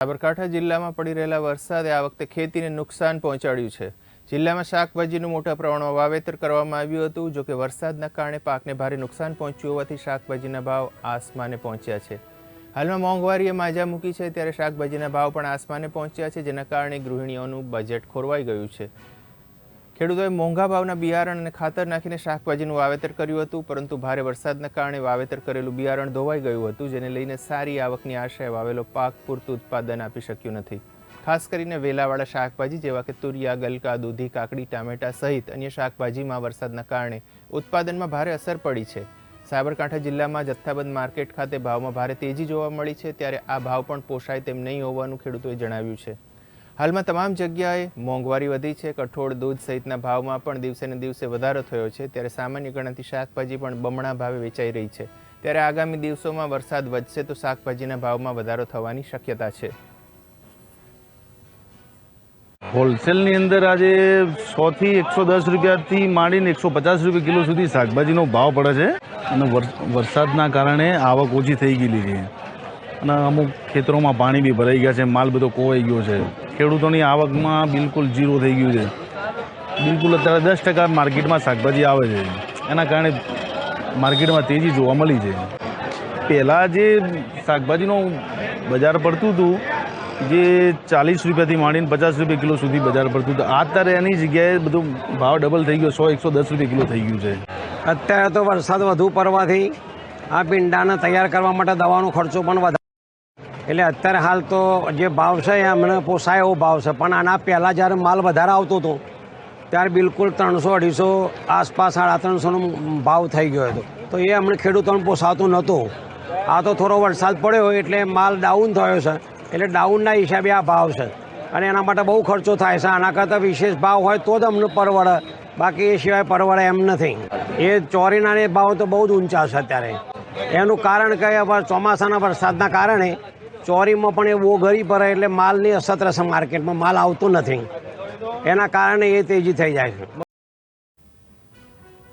સાબરકાંઠા જિલ્લામાં પડી રહેલા વરસાદે આ વખતે ખેતીને નુકસાન પહોંચાડ્યું છે. જિલ્લામાં શાકભાજીનું મોટા પ્રમાણમાં વાવેતર કરવામાં આવ્યું હતું, જોકે વરસાદના કારણે પાકને ભારે નુકસાન પહોંચ્યું હોવાથી શાકભાજીના ભાવ આસમાને પહોંચ્યા છે. હાલમાં મોંઘવારીએ માજા મૂકી છે, ત્યારે શાકભાજીના ભાવ પણ આસમાને પહોંચ્યા છે, જેના કારણે ગૃહિણીઓનું બજેટ ખોરવાઈ ગયું છે. ખેડૂતોએ મોંઘા ભાવના બિયારણ અને ખાતર નાખીને શાકભાજીનું વાવેતર કર્યું હતું, પરંતુ ભારે વરસાદના કારણે વાવેતર કરેલું બિયારણ ધોવાઈ ગયું હતું, જેને લઈને સારી આવકની આશાએ વાવેલો પાક પૂરતું ઉત્પાદન આપી શક્યું નથી. ખાસ કરીને વેલાવાળા શાકભાજી જેવા કે તુરિયા, ગલકા, દૂધી, કાકડી, ટામેટા સહિત અન્ય શાકભાજીમાં વરસાદના કારણે ઉત્પાદનમાં ભારે અસર પડી છે. સાબરકાંઠા જિલ્લામાં જથ્થાબંધ માર્કેટ ખાતે ભાવમાં ભારે તેજી જોવા મળી છે, ત્યારે આ ભાવ પણ પોષાય તેમ નહીં હોવાનું ખેડૂતોએ જણાવ્યું છે. હાલમાં તમામ જગ્યાએ મોંઘવારી વધી છે. કઠોળ, દૂધ સહિતના ભાવમાં પણ દિવસે ને દિવસે વધારો થયો છે. ત્યારે સામાન્ય ગણાતી શાકભાજી પણ બમણા ભાવે વેચાઈ રહી છે. ત્યારે આગામી દિવસોમાં વરસાદ વધશે તો શાકભાજીના ભાવમાં વધારો થવાની શક્યતા છે. હોલસેલની અંદર આજે સોથી એકસો દસ રૂપિયાથી માંડીને એકસો પચાસ રૂપિયા કિલો સુધી શાકભાજીનો ભાવ પડે છે. અને વરસાદના કારણે આવક ઓછી થઈ ગયેલી છે. અને અમુક ખેતરોમાં પાણી બી ભરાઈ ગયા છે. માલ બધો કોવાઈ ગયો છે. ખેડૂતોની આવકમાં બિલકુલ ઝીરો થઈ ગયું છે. બિલકુલ અત્યારે દસ ટકા માર્કેટમાં શાકભાજી આવે છે. એના કારણે માર્કેટમાં તેજી જોવા મળી છે. પહેલાં જે શાકભાજીનું બજાર પડતું હતું, જે ચાલીસ રૂપિયાથી માંડીને પચાસ રૂપિયા કિલો સુધી બજાર પડતું હતું અત્યારે એની જગ્યાએ બધું ભાવ ડબલ થઈ ગયો, સો, એકસો દસ રૂપિયા કિલો થઈ ગયું છે. અત્યારે તો વરસાદ વધુ પડવાથી આ પિંડાને તૈયાર કરવા માટે દવાનો ખર્ચો પણ વધારે એટલે અત્યારે હાલ તો જે ભાવ છે એ અમને પોસાય એવો ભાવ છે. પણ આના પહેલાં જ્યારે માલ વધારે આવતો હતો, ત્યારે બિલકુલ ત્રણસો, અઢીસો આસપાસ સાડા ત્રણસોનો ભાવ થઈ ગયો હતો. તો એ અમને ખેડૂતોને પોસાતો નહોતો. આ તો થોડો વરસાદ પડ્યો એટલે માલ ડાઉન થયો છે. એટલે ડાઉનના હિસાબે આ ભાવ છે. અને એના માટે બહુ ખર્ચો થાય છે. આના કરતાં વિશેષ ભાવ હોય તો જ અમને પરવડે. બાકી એ સિવાય પરવડે એમ નથી. એ ચોરીના ભાવ તો બહુ જ ઊંચા છે અત્યારે. એનું કારણ કે હવે ચોમાસાના વરસાદના કારણે ચોરીમાં પણ એ બહુ ગરી પડે એટલે માલની અસર માર્કેટમાં માલ આવતો નથી. એના કારણે એ તેજી થઈ જાય છે.